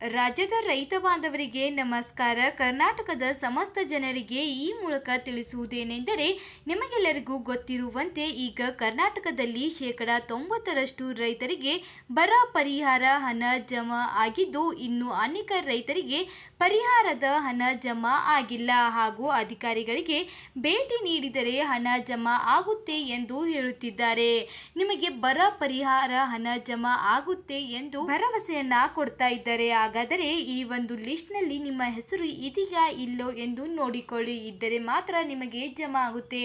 ರಾಜ್ಯದ ರೈತ ಬಾಂಧವರಿಗೆ ನಮಸ್ಕಾರ. ಕರ್ನಾಟಕದ ಸಮಸ್ತ ಜನರಿಗೆ ಈ ಮೂಲಕ ತಿಳಿಸುವುದೇನೆಂದರೆ, ನಿಮಗೆಲ್ಲರಿಗೂ ಗೊತ್ತಿರುವಂತೆ ಈಗ ಕರ್ನಾಟಕದಲ್ಲಿ ಶೇಕಡ ತೊಂಬತ್ತರಷ್ಟು ರೈತರಿಗೆ ಬರ ಪರಿಹಾರ ಹಣ ಜಮಾ ಆಗಿದ್ದು, ಇನ್ನು ಅನೇಕ ರೈತರಿಗೆ ಪರಿಹಾರದ ಹಣ ಜಮಾ ಆಗಿಲ್ಲ. ಹಾಗೂ ಅಧಿಕಾರಿಗಳಿಗೆ ಭೇಟಿ ನೀಡಿದರೆ ಹಣ ಜಮಾ ಆಗುತ್ತೆ ಎಂದು ಹೇಳುತ್ತಿದ್ದಾರೆ. ನಿಮಗೆ ಬರ ಪರಿಹಾರ ಹಣ ಜಮಾ ಆಗುತ್ತೆ ಎಂದು ಭರವಸೆಯನ್ನ ಕೊಡ್ತಾ ಇದ್ದಾರೆ. ಹಾಗಾದರೆ ಈ ಒಂದು ಲಿಸ್ಟ್ನಲ್ಲಿ ನಿಮ್ಮ ಹೆಸರು ಇದೆಯಾ ಇಲ್ಲೋ ಎಂದು ನೋಡಿಕೊಳ್ಳಿ. ಇದ್ದರೆ ಮಾತ್ರ ನಿಮಗೆ ಜಮಾ ಆಗುತ್ತೆ.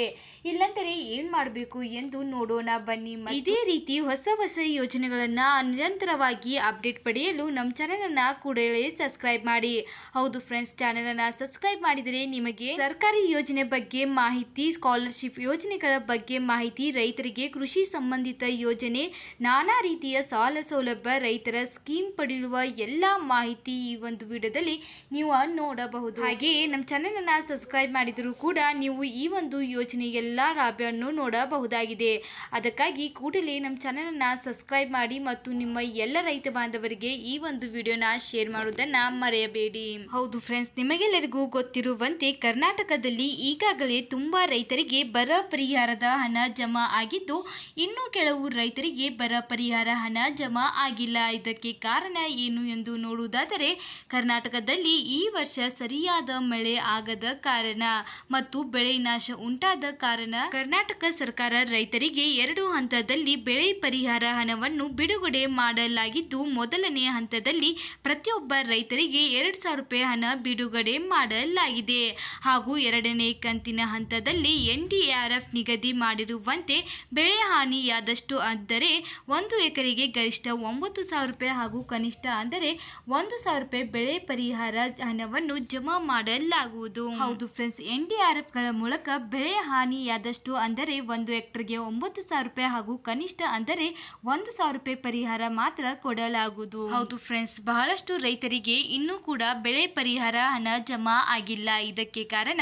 ಇಲ್ಲಂದರೆ ಏನು ಮಾಡಬೇಕು ಎಂದು ನೋಡೋಣ. ಬನ್ನಿ ಇದೇ ರೀತಿ ಹೊಸ ಹೊಸ ಯೋಜನೆಗಳನ್ನ ನಿರಂತರವಾಗಿ ಅಪ್ಡೇಟ್ ಪಡೆಯಲು ನಮ್ಮ ಚಾನೆಲ್ ಅನ್ನ ಕೂಡಲೇ ಸಬ್ಸ್ಕ್ರೈಬ್ ಮಾಡಿ. ಹೌದು ಫ್ರೆಂಡ್ಸ್ ಚಾನೆಲ್ ಅನ್ನ ಸಬ್ಸ್ಕ್ರೈಬ್ ಮಾಡಿದರೆ ನಿಮಗೆ ಸರ್ಕಾರಿ ಯೋಜನೆ ಬಗ್ಗೆ ಮಾಹಿತಿ ಸ್ಕಾಲರ್ಶಿಪ್ ಯೋಜನೆಗಳ ಬಗ್ಗೆ ಮಾಹಿತಿ, ರೈತರಿಗೆ ಕೃಷಿ ಸಂಬಂಧಿತ ಯೋಜನೆ, ನಾನಾ ರೀತಿಯ ಸಾಲ ಸೌಲಭ್ಯ, ರೈತರ ಸ್ಕೀಮ್ ಪಡೆಯುವ ಎಲ್ಲ ಮಾಹಿತಿ ಈ ಒಂದು ವಿಡಿಯೋದಲ್ಲಿ ನೀವು ನೋಡಬಹುದು. ಹಾಗೆಯೇ ನಮ್ಮ ಚಾನೆಲ್ ಅನ್ನ ಸಬ್ಸ್ಕ್ರೈಬ್ ಮಾಡಿದರೂ ಕೂಡ ನೀವು ಈ ಒಂದು ಯೋಜನೆ ಎಲ್ಲ ಲಾಭವನ್ನು ನೋಡಬಹುದಾಗಿದೆ. ಅದಕ್ಕಾಗಿ ಕೂಡಲೇ ನಮ್ಮ ಚಾನೆಲ್ ಅನ್ನ ಸಬ್ಸ್ಕ್ರೈಬ್ ಮಾಡಿ ಮತ್ತು ನಿಮ್ಮ ಎಲ್ಲ ರೈತ ಬಾಂಧವರಿಗೆ ಈ ಒಂದು ವಿಡಿಯೋನ ಶೇರ್ ಮಾಡುವುದನ್ನ ಮರೆಯಬೇಡಿ. ಹೌದು ಫ್ರೆಂಡ್ಸ್ ನಿಮಗೆಲ್ಲರಿಗೂ ಗೊತ್ತಿರುವಂತೆ ಕರ್ನಾಟಕದಲ್ಲಿ ಈಗಾಗಲೇ ತುಂಬಾ ರೈತರಿಗೆ ಬರ ಪರಿಹಾರದ ಹಣ ಜಮಾ ಆಗಿದ್ದು, ಇನ್ನು ಕೆಲವು ರೈತರಿಗೆ ಬರ ಪರಿಹಾರ ಹಣ ಜಮಾ ಆಗಿಲ್ಲ. ಇದಕ್ಕೆ ಕಾರಣ ಏನು ಎಂದು ನೋಡುವುದಾದರೆ ಕರ್ನಾಟಕದಲ್ಲಿ ಈ ವರ್ಷ ಸರಿಯಾದ ಮಳೆ ಆಗದ ಕಾರಣ ಮತ್ತು ಬೆಳೆ ನಾಶ ಉಂಟಾದ ಕಾರಣ ಕರ್ನಾಟಕ ಸರ್ಕಾರ ರೈತರಿಗೆ ಎರಡು ಹಂತದಲ್ಲಿ ಬೆಳೆ ಪರಿಹಾರ ಹಣವನ್ನು ಬಿಡುಗಡೆ ಮಾಡಲಾಗಿದ್ದು, ಮೊದಲನೇ ಹಂತದಲ್ಲಿ ಪ್ರತಿಯೊಬ್ಬ ರೈತರಿಗೆ ಎರಡು ಸಾವಿರ ರೂಪಾಯಿ ಹಣ ಬಿಡುಗಡೆ ಮಾಡಲಾಗಿದೆ. ಹಾಗೂ ಎರಡನೇ ಕಂತಿನ ಹಂತದಲ್ಲಿ ಎನ್ಡಿಆರ್ಎಫ್ ನಿಗದಿ ಮಾಡಿರುವಂತೆ ಬೆಳೆ ಹಾನಿಯಾದಷ್ಟು ಅಂದರೆ ಒಂದು ಎಕರೆಗೆ ಗರಿಷ್ಠ ಒಂಬತ್ತು ಸಾವಿರ ರೂಪಾಯಿ ಹಾಗೂ ಕನಿಷ್ಠ ಅಂದರೆ ಒಂದು ಸಾವಿರ ರೂಪಾಯಿ ಬೆಳೆ ಪರಿಹಾರ ಹಣವನ್ನು ಜಮಾ ಮಾಡಲಾಗುವುದು. ಹೌದು ಫ್ರೆಂಡ್ಸ್ ಎನ್ ಡಿ ಆರ್ಗಳ ಮೂಲಕ ಬೆಳೆ ಹಾನಿಯಾದಷ್ಟು ಅಂದರೆ ಒಂದು ಹೆಕ್ಟರ್ಗೆ ಒಂಬತ್ತು ಸಾವಿರ ರೂಪಾಯಿ ಹಾಗೂ ಕನಿಷ್ಠ ಅಂದರೆ ಒಂದು ಸಾವಿರ ರೂಪಾಯಿ ಪರಿಹಾರ ಮಾತ್ರ ಕೊಡಲಾಗುವುದು. ಹೌದು ಫ್ರೆಂಡ್ಸ್ ಬಹಳಷ್ಟು ರೈತರಿಗೆ ಇನ್ನೂ ಕೂಡ ಬೆಳೆ ಪರಿಹಾರ ಹಣ ಜಮಾ ಆಗಿಲ್ಲ. ಇದಕ್ಕೆ ಕಾರಣ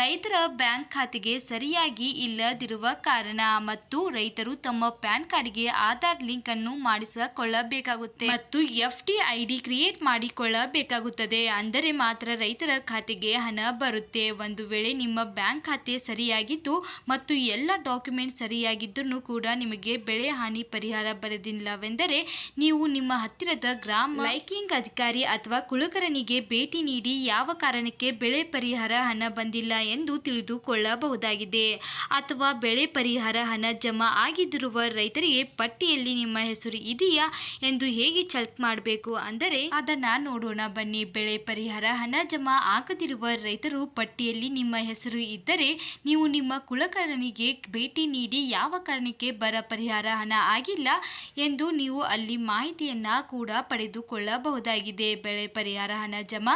ರೈತರ ಬ್ಯಾಂಕ್ ಖಾತೆಗೆ ಸರಿಯಾಗಿ ಇಲ್ಲದಿರುವ ಕಾರಣ ಮತ್ತು ರೈತರು ತಮ್ಮ ಪ್ಯಾನ್ ಕಾರ್ಡ್ಗೆ ಆಧಾರ್ ಲಿಂಕ್ ಅನ್ನು ಮಾಡಿಸಿಕೊಳ್ಳಬೇಕಾಗುತ್ತೆ. ಮತ್ತು ಎಫ್ ಡಿ ಐಡಿ ಡಿ ಮಾಡಿಕೊಳ್ಳಬೇಕಾಗುತ್ತದೆ. ಅಂದರೆ ಮಾತ್ರ ರೈತರ ಖಾತೆಗೆ ಹಣ ಬರುತ್ತೆ. ಒಂದು ವೇಳೆ ನಿಮ್ಮ ಬ್ಯಾಂಕ್ ಖಾತೆ ಸರಿಯಾಗಿದ್ದು ಮತ್ತು ಎಲ್ಲ ಡಾಕ್ಯುಮೆಂಟ್ ಸರಿಯಾಗಿದ್ದರೂ ಕೂಡ ನಿಮಗೆ ಬೆಳೆ ಹಾನಿ ಪರಿಹಾರ ಬರದಿಲ್ಲವೆಂದರೆ ನೀವು ನಿಮ್ಮ ಹತ್ತಿರದ ಗ್ರಾಮ ಲೈಕಿಂಗ್ ಅಧಿಕಾರಿ ಅಥವಾ ಕುಳಕರನಿಗೆ ಭೇಟಿ ನೀಡಿ ಯಾವ ಕಾರಣಕ್ಕೆ ಬೆಳೆ ಪರಿಹಾರ ಹಣ ಬಂದಿಲ್ಲ ಎಂದು ತಿಳಿದುಕೊಳ್ಳಬಹುದಾಗಿದೆ. ಅಥವಾ ಬೆಳೆ ಪರಿಹಾರ ಹಣ ಜಮಾ ಆಗಿದ್ದಿರುವ ರೈತರಿಗೆ ಪಟ್ಟಿಯಲ್ಲಿ ನಿಮ್ಮ ಹೆಸರು ಇದೆಯಾ ಎಂದು ಹೇಗೆ ಚೆಕ್ ಮಾಡಬೇಕು? ಅಂದರೆ ಅದನ್ನ ನೋಡೋಣ. ಬನ್ನಿ, ಬೆಳೆ ಪರಿಹಾರ, ಹಣ ಜಮಾ ಆಗದಿರುವ ರೈತರು ಪಟ್ಟಿಯಲ್ಲಿ ನಿಮ್ಮ ಹೆಸರು ಇದ್ದರೆ ನೀವು ನಿಮ್ಮ ಕುಲಕರ್ಣಿಗೆ ಭೇಟಿ ನೀಡಿ ಯಾವ ಕಾರಣಕ್ಕೆ ಬರ ಪರಿಹಾರ ಹಣ ಆಗಿಲ್ಲ ಎಂದು ನೀವು ಅಲ್ಲಿ ಮಾಹಿತಿಯನ್ನ ಕೂಡ ಪಡೆದುಕೊಳ್ಳಬಹುದಾಗಿದೆ. ಬೆಳೆ ಪರಿಹಾರ, ಹಣ ಜಮಾ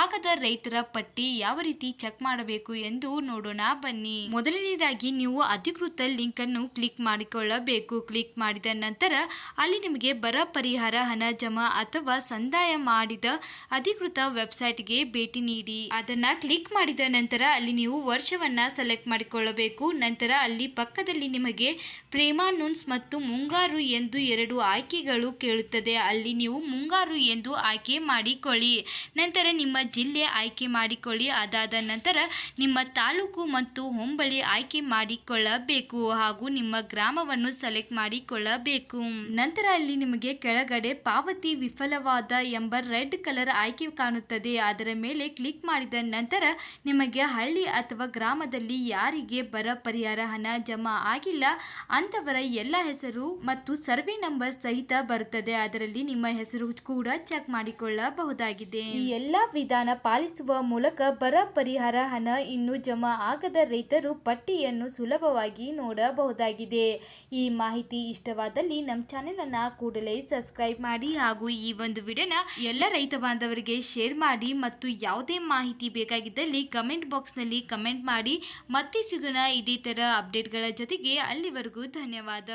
ಆಗದ ರೈತರ ಪಟ್ಟಿ ಯಾವ ರೀತಿ ಚೆಕ್ ಮಾಡಬೇಕು ಎಂದು ನೋಡೋಣ. ಬನ್ನಿ. ಮೊದಲನೇದಾಗಿ ನೀವು ಅಧಿಕೃತ ಲಿಂಕ್ ಅನ್ನು ಕ್ಲಿಕ್ ಮಾಡಿಕೊಳ್ಳಬೇಕು. ಕ್ಲಿಕ್ ಮಾಡಿದ ನಂತರ ಅಲ್ಲಿ ನಿಮಗೆ ಬರ ಪರಿಹಾರ, ಹಣ ಜಮಾ ಅಥವಾ ಸಂದಾಯ ಮಾಡಿದ ಅಧಿಕೃತ ವೆಬ್ಸೈಟ್ಗೆ ಭೇಟಿ ನೀಡಿ. ಅದನ್ನ ಕ್ಲಿಕ್ ಮಾಡಿದ ನಂತರ ಅಲ್ಲಿ ನೀವು ವರ್ಷವನ್ನ ಸೆಲೆಕ್ಟ್ ಮಾಡಿಕೊಳ್ಳಬೇಕು. ನಂತರ ಅಲ್ಲಿ ಪಕ್ಕದಲ್ಲಿ ನಿಮಗೆ ಪ್ರೇಮಾನುನ್ಸ್ ಮತ್ತು ಮುಂಗಾರು ಎಂದು ಎರಡು ಆಯ್ಕೆಗಳು ಕೇಳುತ್ತದೆ. ಅಲ್ಲಿ ನೀವು ಮುಂಗಾರು ಎಂದು ಆಯ್ಕೆ ಮಾಡಿಕೊಳ್ಳಿ. ನಂತರ ನಿಮ್ಮ ಜಿಲ್ಲೆ ಆಯ್ಕೆ ಮಾಡಿಕೊಳ್ಳಿ. ಅದಾದ ನಂತರ ನಿಮ್ಮ ತಾಲೂಕು ಮತ್ತು ಹೊಂಬಳಿ ಆಯ್ಕೆ ಮಾಡಿಕೊಳ್ಳಬೇಕು ಹಾಗೂ ನಿಮ್ಮ ಗ್ರಾಮವನ್ನು ಸೆಲೆಕ್ಟ್ ಮಾಡಿಕೊಳ್ಳಬೇಕು. ನಂತರ ಅಲ್ಲಿ ನಿಮಗೆ ಕೆಳಗಡೆ ಪಾವತಿ ವಿಫಲವಾದ ಎಂಬ ರೆಡ್ ಕಲರ್ ಆಯ್ಕೆ ಕಾಣುತ್ತದೆ. ಅದರ ಮೇಲೆ ಕ್ಲಿಕ್ ಮಾಡಿದ ನಂತರ ನಿಮಗೆ ಹಳ್ಳಿ ಅಥವಾ ಗ್ರಾಮದಲ್ಲಿ ಯಾರಿಗೆ ಬರ ಪರಿಹಾರ ಹಣ ಜಮಾ ಆಗಿಲ್ಲ ಅಂತವರ ಎಲ್ಲ ಹೆಸರು ಮತ್ತು ಸರ್ವೆ ನಂಬರ್ ಸಹಿತ ಬರುತ್ತದೆ. ಅದರಲ್ಲಿ ನಿಮ್ಮ ಹೆಸರು ಕೂಡ ಚೆಕ್ ಮಾಡಿಕೊಳ್ಳಬಹುದಾಗಿದೆ. ಈ ಎಲ್ಲ ವಿಧಾನ ಪಾಲಿಸುವ ಮೂಲಕ ಬರ ಪರಿಹಾರ ಹಣ ಇನ್ನು ಜಮಾ ಆಗದ ರೈತರು ಪಟ್ಟಿಯನ್ನು ಸುಲಭವಾಗಿ ನೋಡಬಹುದಾಗಿದೆ. ಈ ಮಾಹಿತಿ ಇಷ್ಟವಾದಲ್ಲಿ ನಮ್ಮ ಚಾನೆಲ್ ಅನ್ನ ಕೂಡಲೇ ಸಬ್ಸ್ಕ್ರೈಬ್ ಮಾಡಿ ಹಾಗೂ ಈ ಒಂದು ವಿಡಿಯೋನ ಎಲ್ಲ ರೈತ ಬಾಂಧವರಿಗೆ ಶೇರ್ ಮಾಡಿ ಮತ್ತು ಯಾವುದೇ ಮಾಹಿತಿ ಬೇಕಾಗಿದ್ದಲ್ಲಿ ಕಮೆಂಟ್ ಬಾಕ್ಸ್ನಲ್ಲಿ ಕಮೆಂಟ್ ಮಾಡಿ. ಮತ್ತೆ ಸಿಗೋಣ ಇದೇ ಥರ ಅಪ್ಡೇಟ್ಗಳ ಜೊತೆಗೆ ಅಲ್ಲಿವರೆಗೂ ಧನ್ಯವಾದ.